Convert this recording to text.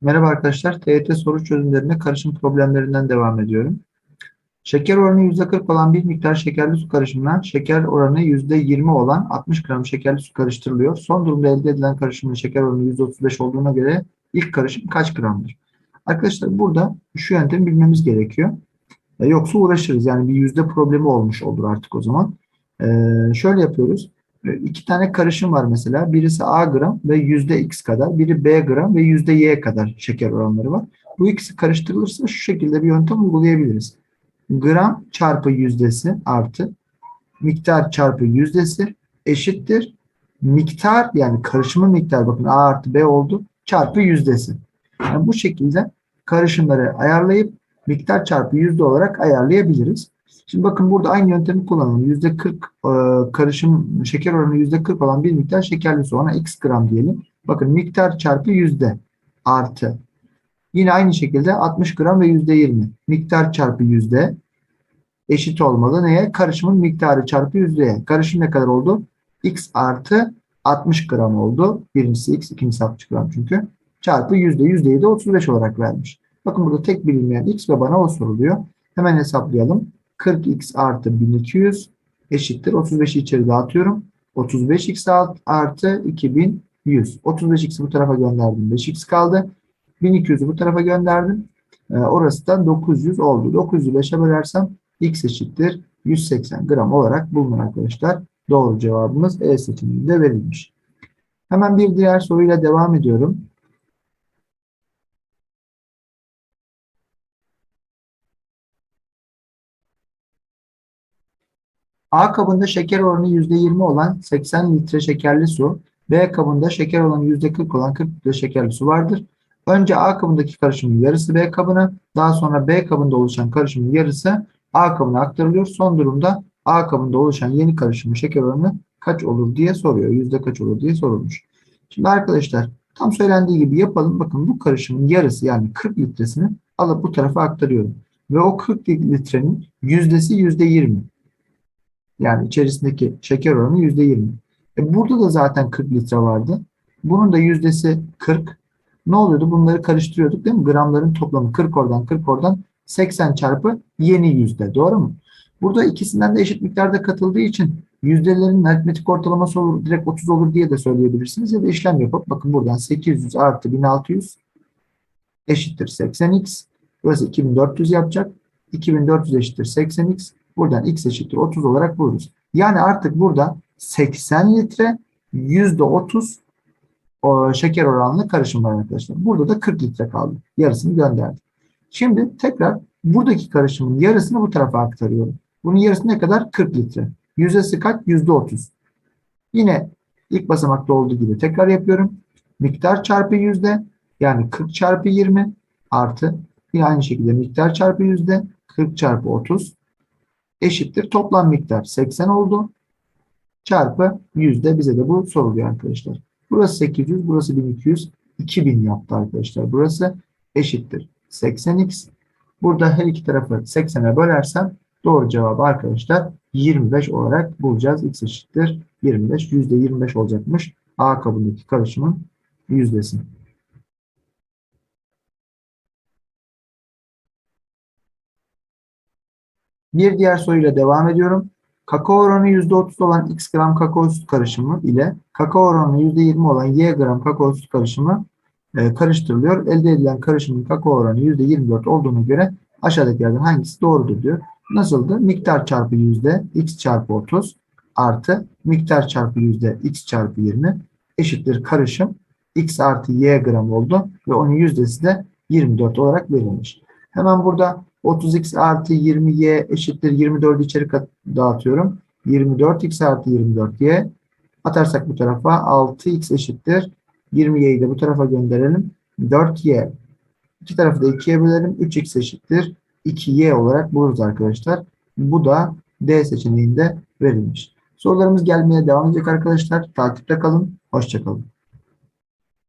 Merhaba arkadaşlar. TYT soru çözümlerine karışım problemlerinden devam ediyorum. Şeker oranı %40 olan bir miktar şekerli su karışımına şeker oranı %20 olan 60 gram şekerli su karıştırılıyor. Son durumda elde edilen karışımın şeker oranı %35 olduğuna göre ilk karışım kaç gramdır? Arkadaşlar burada şu yöntemi bilmemiz gerekiyor. E, yoksa uğraşırız. Yani bir yüzde problemi olmuş olur artık o zaman. E, şöyle yapıyoruz. E, iki tane karışım var mesela. Birisi A gram ve yüzde X kadar. Biri B gram ve yüzde Y kadar şeker oranları var. Bu ikisi karıştırılırsa şu şekilde bir yöntem uygulayabiliriz. Gram çarpı yüzdesi artı miktar çarpı yüzdesi eşittir. Miktar yani karışımın miktar bakın A artı B oldu çarpı yüzdesi. Yani bu şekilde karışımları ayarlayıp miktar çarpı yüzde olarak ayarlayabiliriz. Şimdi bakın burada aynı yöntemi kullanalım. Yüzde 40 e, karışım şeker oranı yüzde 40 olan bir miktar şekerli su. Ona x gram diyelim. Bakın miktar çarpı yüzde artı. Yine aynı şekilde 60 gram ve yüzde 20. Miktar çarpı yüzde eşit olmalı. Neye? Karışımın miktarı çarpı yüzdeye. Karışım ne kadar oldu? x artı 60 gram oldu. Birincisi x, ikincisi 60 gram çünkü. Çarpı yüzde. Yüzdeyi de 35 olarak vermiş. Bakın burada tek bilinmeyen x ve bana o soruluyor. Hemen hesaplayalım. 40x artı 1200 eşittir. 35'i içeri dağıtıyorum. 35x artı 2100. 35x'i bu tarafa gönderdim. 5x kaldı. 1200'ü bu tarafa gönderdim. Ee, orası da 900 oldu. 900'ü 5'e bölersem x eşittir 180 gram olarak bulunur arkadaşlar. Doğru cevabımız E seçeneğinde verilmiş. Hemen bir diğer soruyla devam ediyorum. A kabında şeker oranı %20 olan 80 litre şekerli su, B kabında şeker oranı %40 olan 40 litre şekerli su vardır. Önce A kabındaki karışımın yarısı B kabına, daha sonra B kabında oluşan karışımın yarısı A kabına aktarılıyor. Son durumda A kabında oluşan yeni karışımın şeker oranı kaç olur diye soruyor. Yüzde kaç olur diye sorulmuş. Şimdi arkadaşlar tam söylendiği gibi yapalım. Bakın bu karışımın yarısı yani 40 litresini alıp bu tarafa aktarıyorum. Ve o 40 litrenin yüzdesi %20. Yani içerisindeki şeker oranı %20. E burada da zaten 40 litre vardı. Bunun da yüzdesi 40. Ne oluyordu? Bunları karıştırıyorduk değil mi? Gramların toplamı 40 oradan 40 oradan 80 çarpı yeni yüzde. Doğru mu? Burada ikisinden de eşit miktarda katıldığı için yüzdelerin aritmetik ortalaması olur, direkt 30 olur diye de söyleyebilirsiniz. Ya da işlem yapıp bakın buradan 800 artı 1600 eşittir 80x. Burası 2400 yapacak. 2400 eşittir 80x. Buradan x eşittir 30 olarak buluruz. Yani artık burada 80 litre %30 o şeker oranlı karışım var arkadaşlar. Burada da 40 litre kaldı. Yarısını gönderdik. Şimdi tekrar buradaki karışımın yarısını bu tarafa aktarıyorum. Bunun yarısı ne kadar? 40 litre. Yüzdesi kaç? %30. Yine ilk basamakta olduğu gibi tekrar yapıyorum. Miktar çarpı yüzde yani 40 çarpı 20 artı yine aynı şekilde miktar çarpı yüzde 40 çarpı 30 eşittir. Toplam miktar 80 oldu. Çarpı yüzde bize de bu soruluyor arkadaşlar. Burası 800, burası 1200. 2000 yaptı arkadaşlar. Burası eşittir. 80x. Burada her iki tarafı 80'e bölersem doğru cevabı arkadaşlar 25 olarak bulacağız. x eşittir 25. %25 olacakmış. A kabındaki karışımın yüzdesi. Bir diğer soruyla devam ediyorum. Kakao oranı %30 olan x gram kakao süt karışımı ile kakao oranı %20 olan y gram kakao süt karışımı e, karıştırılıyor. Elde edilen karışımın kakao oranı %24 olduğuna göre aşağıdakilerden hangisi doğrudur diyor. Nasıldı? Miktar çarpı yüzde x çarpı 30 artı miktar çarpı yüzde x çarpı 20 eşittir karışım x artı y gram oldu ve onun yüzdesi de 24 olarak verilmiş. Hemen burada 30x artı 20y eşittir 24 içeri dağıtıyorum. 24x artı 24y atarsak bu tarafa 6x eşittir. 20y'yi de bu tarafa gönderelim. 4y. İki tarafı da 2'ye bölelim. 3x eşittir. 2y olarak buluruz arkadaşlar. Bu da D seçeneğinde verilmiş. Sorularımız gelmeye devam edecek arkadaşlar. Takipte kalın. Hoşçakalın.